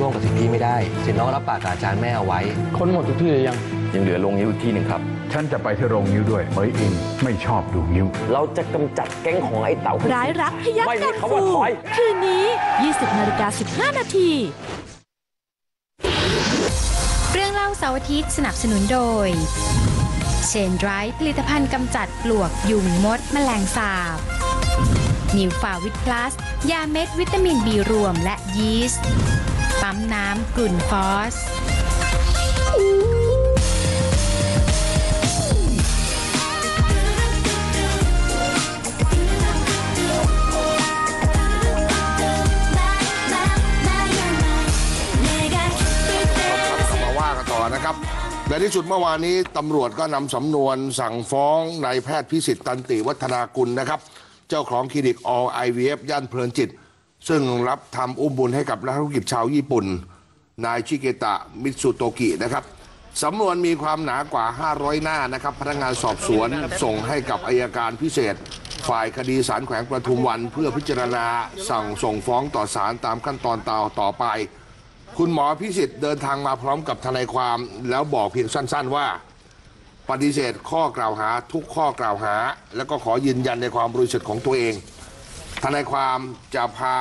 ร่วมกับสิทธิ์พี่ไม่ได้สิทธิ์น้องรับปากกับอาจารย์แม่เอาไว้ คนหมดทุกที่เลยยัง ยังเหลือลงนิ้วอีกที่หนึ่งครับ ฉันจะไปที่โรงนิ้วด้วยเหมยอิงไม่ชอบดูนิ้ว เราจะกำจัดแก๊งของไอ้เต่าร้ายรักพยักไม่มีกังคำฟูว่าถอย คืนนี้ 20นาฬิกา15 นาที เรื่องเล่าเสาร์อาทิตย์สนับสนุนโดยเชนไดรผลิตภัณฑ์กำจัดปลวกยุงมดแมลงสาบนิวฟาวิตพลัส ยาเม็ดวิตามินบีรวมและยีสต์ ปั๊มน้ำกลุ่นฟอสมาว่ากันต่อนะครับในที่สุดเมื่อวานนี้ตำรวจก็นำสำนวนสั่งฟ้องนายแพทย์พิสิทธิ์ตันติวัฒนากุลนะครับ เจ้าของคลินิก All IVF ย่านเพลินจิต ซึ่งรับทำอุ้มบุญให้กับนักธุรกิจชาวญี่ปุ่น นายชิเกตะมิตสุโตกินะครับสำนวนมีความหนากว่า 500 หน้านะครับ พนักงานสอบสวนส่งให้กับอายการพิเศษ ฝ่ายคดีสารแขวงประทุมวัน เพื่อพิจารณาสั่งส่งฟ้องต่อศาลตามขั้นตอนต่อต่อไป คุณหมอพิสิทธิ์เดินทางมาพร้อมกับทนายความแล้วบอกเพียงสั้น ๆ ว่า ปฏิเสธข้อกล่าวหาทุกข้อกล่าวหา แล้วก็ขอยืนยันในความบริสุทธิ์ของตัวเอง ทนายความจะพา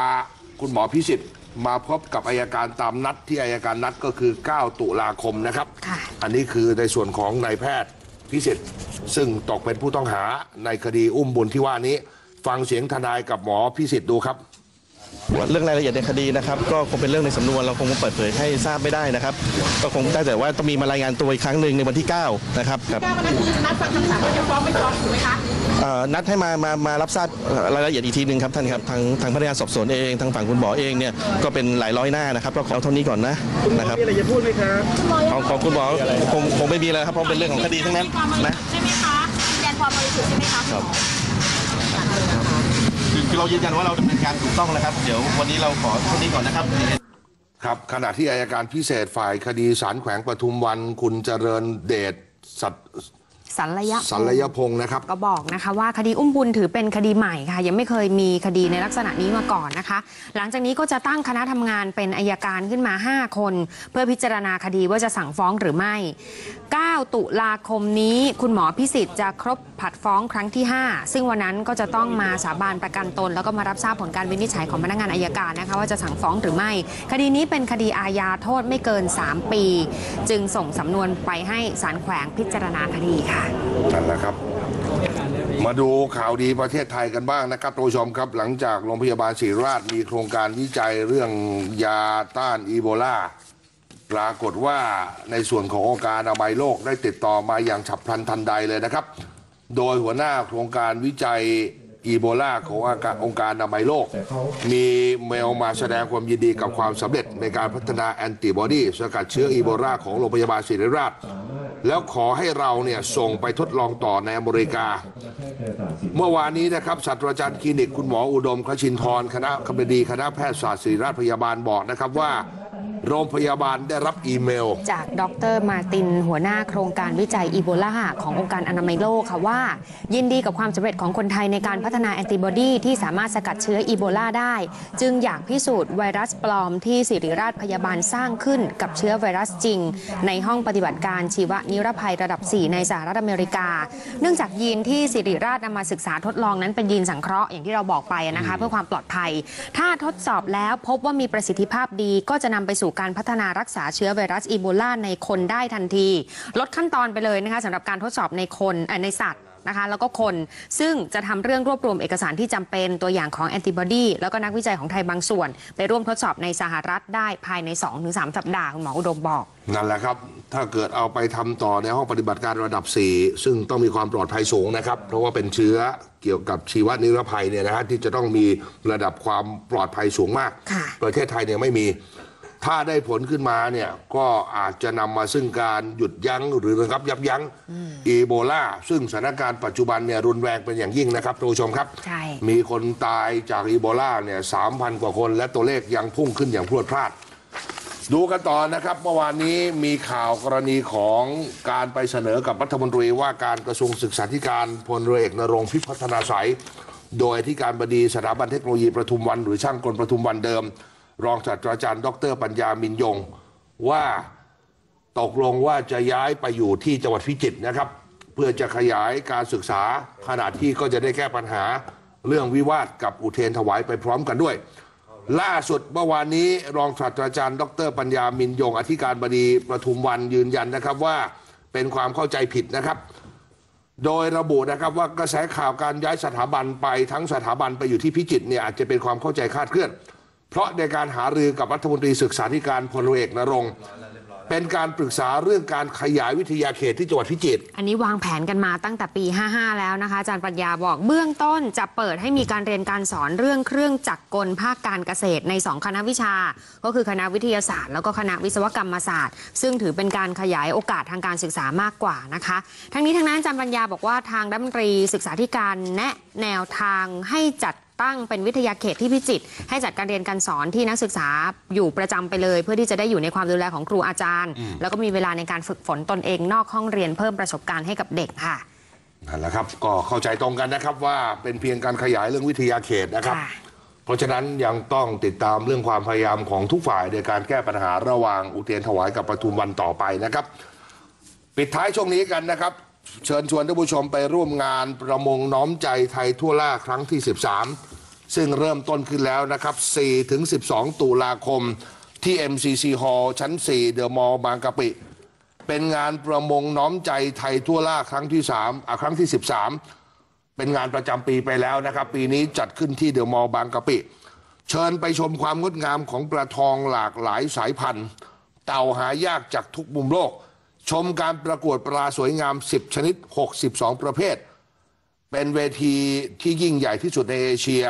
คุณหมอพิสิทธิ์มาพบกับอายการตามนัดที่อายการนัดก็คือ 9 ตุลาคมนะครับค่ะอันนี้คือในส่วนของนายแพทย์พิสิทธิ์ซึ่งตกเป็นผู้ต้องหาในคดีอุ้มบุญที่ว่านี้ ฟังเสียงทนายกับหมอพิสิทธิ์ดูครับ เรื่องรายละเอียดในคดีนะครับก็คงเป็นเรื่องในสำนวนเราคงเปิดเผยให้ทราบไม่ได้นะครับ ก็คงได้แต่ว่าต้องมีมารายงานตัวอีกครั้งหนึ่งในวันที่ 9 นะครับครับนัดฟังคำสั่งว่าจะฟ้องไม่ฟ้องถูกไหมคะนัดให้มามามารับทราบเอ่อรายละเอียดอีกทีหนึ่งครับท่านครับทางทางพนักงานสอบสวนเองทางฝั่งคุณหมอเองเนี่ยก็เป็นหลายร้อยหน้านะครับก็ขอเท่านี้ก่อนนะนะครับมีอะไรจะพูดไหมครับของของคุณหมอคงคงไม่มีแล้วครับเพราะเป็นเรื่องของคดีทั้งนั้นนะใช่ไหมคะยืนยันความบริสุทธิ์ใช่ไหมคะคุณหมอ คือเรายืนยันว่าเราดำเนินการถูกต้องนะครับ เดี๋ยววันนี้เราขอเท่านี้ก่อนนะครับ ครับขณะที่อายการพิเศษฝ่ายคดีสารแขวงปทุมวัน คุณเจริญเดชสัต สัลยะสัลยพงศ์นะครับ ก็บอกนะคะว่าคดีอุ้มบุญถือเป็นคดีใหม่ค่ะ ยังไม่เคยมีคดีในลักษณะนี้มาก่อนนะคะ หลังจากนี้ก็จะตั้งคณะทำงานเป็นอายการขึ้นมา 5 คน เพื่อพิจารณาคดีว่าจะสั่งฟ้องหรือไม่ 9 ตุลาคมนี้คุณหมอพิสิทธิ์จะครบผัดฟ้องครั้งที่ 5 ซึ่งวันนั้นก็จะต้องมาสาบานประกันตน แล้วก็มารับทราบผลการวินิจฉัยของพนักงานอายการนะคะว่าจะสั่งฟ้องหรือไม่ คดีนี้เป็นคดีอาญาโทษไม่เกิน 3 ปี จึงส่งสำนวนไปให้ศาลแขวงพิจารณาคดีค่ะนั่นแหละครับ มาดูข่าวดีประเทศไทยกันบ้างนะครับท่านผู้ชมครับ หลังจากโรงพยาบาลศรีราชมีโครงการวิจัยเรื่องยาต้านอีโบลาปรากฏว่าในส่วนขององค์การอนามัยโลกได้ติดต่อมาอย่างฉับพลันทันใดเลยนะครับ โดยหัวหน้าโครงการวิจัยอีโบลาขององค์การอนามัยโลก มีเมลมาแสดงความยินดีกับความสำเร็จในการพัฒนาแอนติบอดีสกัดเชื้ออีโบลาของโรงพยาบาลศิริราช แล้วขอให้เราเนี่ยส่งไปทดลองต่อในอเมริกา เมื่อวานนี้นะครับศาสตราจารย์คลินิกคุณหมออุดมขชินทรคณะคบดีคณะแพทยศาสตร์ศิริราชพยาบาลบอกนะครับว่า โรงพยาบาลได้รับอีเมล จากดรมาร์ติน หัวหน้าโครงการวิจัยอีโบลาขององค์การอนามัยโลกค่ะว่า ยินดีกับความสำเร็จของคนไทยในการพัฒนาแอนติบอดีที่สามารถสกัดเชื้ออีโบลาได้ จึงอยากพิสูจน์ไวรัสปลอมที่สิริราชพยาบาลสร้างขึ้นกับเชื้อไวรัสจริง ในห้องปฏิบัติการชีวนิรภัยระดับ 4 ในสหรัฐอเมริกา เนื่องจากยีนที่สิริราชนำมาศึกษาทดลองนั้นเป็นยีนสังเคราะห์อย่างที่เราบอกไปนะคะเพื่อความปลอดภัย ถ้าทดสอบแล้วพบว่ามีประสิทธิภาพดีก็จะนำไปสู่การพัฒนารักษาเชื้อไวรัสอีโบลาในคนได้ทันที ลดขั้นตอนไปเลยนะคะสำหรับการทดสอบในคนเอ่อในสัตว์นะคะแล้วก็คนซึ่งจะทำเรื่องรวบรวมเอกสารที่จำเป็นตัวอย่างของแอนติบอดีแล้วก็นักวิจัยของไทยบางส่วน ไปร่วมทดสอบในสหรัฐได้ภายใน 2-3 สัปดาห์ คุณหมออุดมบอก นั่นแหละครับ ถ้าเกิดเอาไปทำต่อในห้องปฏิบัติการระดับ 4 ซึ่งต้องมีความปลอดภัยสูงนะครับ เพราะว่าเป็นเชื้อเกี่ยวกับชีวนิรภัยเนี่ยนะฮะที่จะต้องมีระดับความปลอดภัยสูงมากค่ะประเทศไทยเนี่ยไม่มี ถ้าได้ผลขึ้นมาเนี่ยก็อาจจะนำมาซึ่งการหยุดยั้งหรือระงับยับยั้งอีโบลาซึ่งสถานการณ์ปัจจุบันเนี่ยรุนแรงเป็นอย่างยิ่งนะครับท่านผู้ชมครับ ใช่ มีคนตายจากอีโบลาเนี่ยสามพันกว่าคนและตัวเลขยังพุ่งขึ้นอย่างพรวดพลาด ดูกันต่อนะครับ เมื่อวานนี้มีข่าวกรณีของการไปเสนอกับรัฐมนตรีว่าการกระทรวงศึกษาธิการพลเรือเอกนรงค์พิพัฒนาสายโดยที่การบดีสถาบันเทคโนโลยีประทุมวัน หรือช่างกลประทุมวันเดิม รองศาสตราจารย์ ดรปัญญามินยง ว่าตกลงว่าจะย้ายไปอยู่ที่จังหวัดพิจิตรนะครับ เพื่อจะขยายการศึกษาขณะที่ก็จะได้แก้ปัญหาเรื่องวิวาทกับอุเทนถวายไปพร้อมกันด้วย ล่าสุดเมื่อวานนี้รองศาสตราจารย์ ดร ปัญญามินยง อธิการบดีประทุมวันยืนยันนะครับว่าเป็นความเข้าใจผิดนะครับ โดยระบุนะครับว่ากระแสข่าวการย้ายสถาบันไปทั้งสถาบันไปอยู่ที่พิจิตรเนี่ยอาจจะเป็นความเข้าใจคลาดเคลื่อน เพราะในการหารือกับรัฐมนตรีศึกษาธิการพลเอกนรงค์เป็นการปรึกษาเรื่องการขยายวิทยาเขตที่จังหวัดพิจิตร อันนี้วางแผนกันมาตั้งแต่ปี 55 แล้วนะคะ อาจารย์ปรัญญาบอกเบื้องต้นจะเปิดให้มีการเรียนการสอนเรื่องเครื่องจักรกลภาคการเกษตรใน 2 คณะวิชา ก็คือคณะวิทยาศาสตร์ แล้วก็คณะวิศวกรรมศาสตร์ ซึ่งถือเป็นการขยายโอกาสทางการศึกษามากกว่านะคะ ทั้งนี้ทั้งนั้นอาจารย์ปรัญญาบอกว่าทางรัฐมนตรีศึกษาธิการแนะแนวทางให้จัด ตั้งเป็นวิทยาเขตที่พิจิตรให้จัดการเรียนการสอนที่นักศึกษาอยู่ประจำไปเลย เพื่อที่จะได้อยู่ในความดูแลของครูอาจารย์ แล้วก็มีเวลาในการฝึกฝนตนเองนอกห้องเรียนเพิ่มประสบการณ์ให้กับเด็กค่ะนั่นแหละครับก็เข้าใจตรงกันนะครับว่าเป็นเพียงการขยายเรื่องวิทยาเขตนะครับค่ะเพราะฉะนั้นยังต้องติดตามเรื่องความพยายามของทุกฝ่ายในการแก้ปัญหาระหว่างอุเทรนถวายกับประทุมวันต่อไปนะครับ ปิดท้ายช่วงนี้กันนะครับ เชิญชวนท่านผู้ชมไปร่วมงานประมงน้อมใจไทยทั่วล่าครั้งที่ 13 ซึ่งเริ่มต้นขึ้นแล้วนะครับ4ถึง12 ตุลาคมที่ MCC Hall ชั้น 4 เดอะมอลล์บางกะปิ เป็นงานประมงน้อมใจไทยทั่วล่าครั้งที่3อะครั้งที่ 13 เป็นงานประจำปีไปแล้วนะครับ ปีนี้จัดขึ้นที่เดอะมอลล์บางกะปิ เชิญไปชมความงดงามของปลาทองหลากหลายสายพันธุ์ เต่าหายากจากทุกมุมโลก ชมการประกวดปลาสวยงาม 10 ชนิด 62 ประเภท เป็นเวทีที่ยิ่งใหญ่ที่สุดในเอเชีย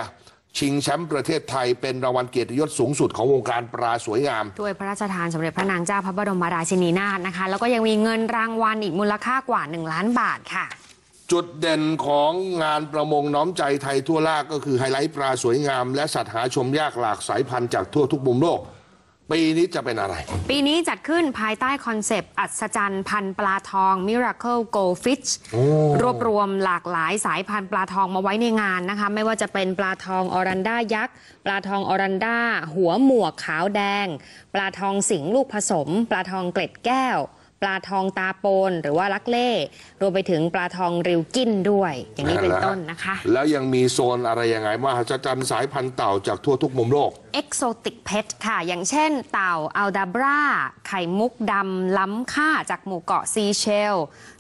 ชิงแชมป์ประเทศไทยเป็นรางวัลเกียรติยศสูงสุดของวงการปลาสวยงามถ้วยพระราชทานสมเด็จพระนางเจ้าพระบรมราชินีนาถนะคะ แล้วก็ยังมีเงินรางวัลอีกมูลค่ากว่า 1 ล้านบาทค่ะ จุดเด่นของงานประมงน้อมใจไทยทั่วล่าก็คือไฮไลท์ปลาสวยงาม และสัตว์หาชมยากหลากสายพันธุ์จากทั่วทุกมุมโลก ปีนี้จะเป็นอะไร ปีนี้จัดขึ้นภายใต้คอนเซปต์ อัศจรรย์พันธุ์ปลาทอง Miracle Goldfish รวบรวมหลากหลายสายพันธุ์ปลาทองมาไว้ในงานนะคะ ไม่ว่าจะเป็นปลาทองออรันดายักษ์ ปลาทองออรันดาหัวหมวกขาวแดง ปลาทองสิงห์ลูกผสม ปลาทองเกล็ดแก้ว ปลาทองตาโปน หรือว่าลักเล่ รวมไปถึงปลาทองริวกินด้วย อย่างนี้เป็นต้นนะคะ แล้วยังมีโซนอะไรยังไงมหัศจรรย์สายพันธุ์เต่าจากทั่วทุกมุมโลก เอ็กโซติกเพชค่ะ อย่างเช่น เต่าอัลดาบรา ไข่มุกดำล้ำค่าจากหมู่เกาะซีเชล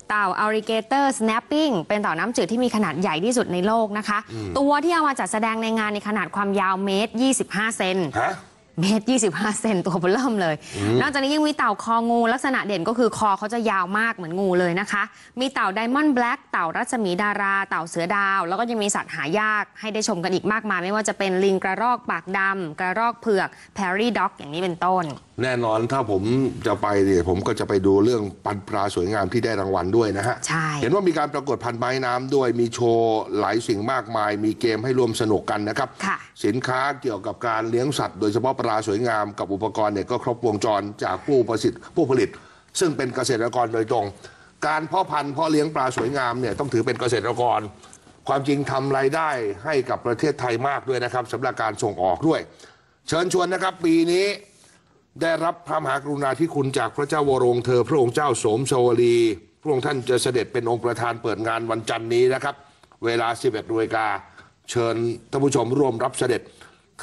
เต่าอัลริเกเตอร์สแนปปิ้งเป็นเต่าน้ำจืดที่มีขนาดใหญ่ที่สุดในโลกนะคะ ตัวที่เอามาจัดแสดงในงานในขนาดความยาวเมตร 25 เซนฮะ เมตร25 เซนตัวเบอเริ่มเลย นอกจากนี้ยังมีเต่าคองู ลักษณะเด่นก็คือคอเขาจะยาวมากเหมือนงูเลยนะคะ มีเต่าไดมอนด์แบล็กเต่ารัศมีดารา เต่าเสือดาว แล้วก็ยังมีสัตว์หายากให้ได้ชมกันอีกมากมาย ไม่ว่าจะเป็นลิงกระรอกปากดำกระรอกเผือกแพรี่ด็อก อย่างนี้เป็นต้น แน่นอนถ้าผมจะไปเนี่ยผมก็จะไปดูเรื่องปันปลาสวยงามที่ได้รางวัลด้วยนะฮะใช่เห็นว่ามีการประกวดพันไม้น้ำด้วยมีโชว์หลายสิ่งมากมาย มีเกมให้ร่วมสนุกกันนะครับค่ะสินค้าเกี่ยวกับการเลี้ยงสัตว์โดยเฉพาะปลาสวยงามกับอุปกรณ์เนี่ยก็ครบวงจรจากผู้ประสิทธิ์ผู้ผลิต ซึ่งเป็นเกษตรกรโดยตรง การเพาะพันธุ์เพาะเลี้ยงปลาสวยงามเนี่ยต้องถือเป็นเกษตรกร ความจริงทำรายได้ให้กับประเทศไทยมากด้วยนะครับสำหรับการส่งออกด้วย เชิญชวนนะครับปีนี้ได้รับพระมหากรุณาธิคุณจากพระเจ้าวรวงเธอ พระองค์เจ้าโสมสวลีพระองค์ท่านจะเสด็จเป็นองค์ประธานเปิดงานวันจันทร์นี้นะครับ เวลา 11นาฬิกาเชิญท่านผู้ชมร่วมรับเสด็จ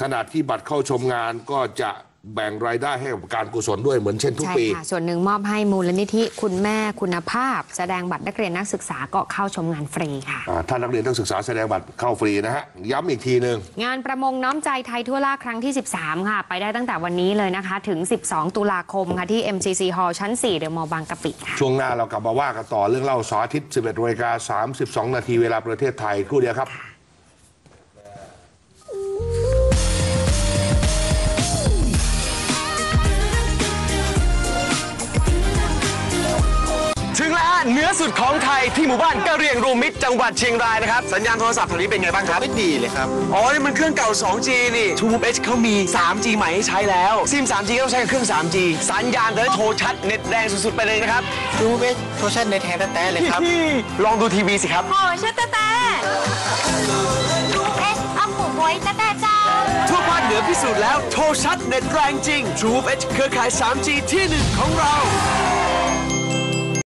ขณะที่บัตรเข้าชมงานก็จะแบ่งรายได้ให้กับการกุศลด้วยเหมือนเช่นทุกใช่ปี ค่ะส่วนหนึ่งมอบให้มูลนิธิคุณแม่คุณภาพ แสดงบัตรนักเรียนนักศึกษาก็เข้าชมงานฟรีค่ะ อ่าท่านนักเรียนนักศึกษาแสดงบัตรเข้าฟรีนะฮะ ย้ำอีกทีหนึ่ง งานประมงน้อมใจไทยทั่วล่าครั้งที่ 13 ค่ะ ไปได้ตั้งแต่วันนี้เลยนะคะ ถึง 12 ตุลาคมค่ะที่ MCC Hall ชั้น 4 เดอะมอลล์บางกะปิค่ะ ช่วงหน้าเรากลับมาว่ากันต่อเรื่องเล่าเสาร์อาทิตย์11นาฬิกา32 นาทีเวลาประเทศไทยครู่เดียวครับ ทยที่หมู่บ้านกะเหรียงรวมมิตรจังหวัดเชียงรายนะครับ สัญญาณโทรศัพท์แถวนี้เป็นไงบ้างครับ ไม่ดีเลยครับ อ๋อ นี่มันเครื่องเก่า 2G นี่ True H เขามี 3G ใหม่ให้ใช้แล้ว ซิม 3G ก็ต้องใช้กับเครื่อง 3G สัญญาณจะได้โทรชัดเน็ตแรงสุดๆไปเลยนะครับ ดูเบสโทรชั่นในแท้แต่เลยครับ ลองดูทีวีสิครับโอ้ชัตตาแต่ดูเอสอัพผมไว้แต่แต่เจ้า ทั่วภาคเหนือพิพิสูจน์แล้วโทรชัดเน็ตแรงจริง True Edge เครือข่าย 3G ที่หนึ่งของเรา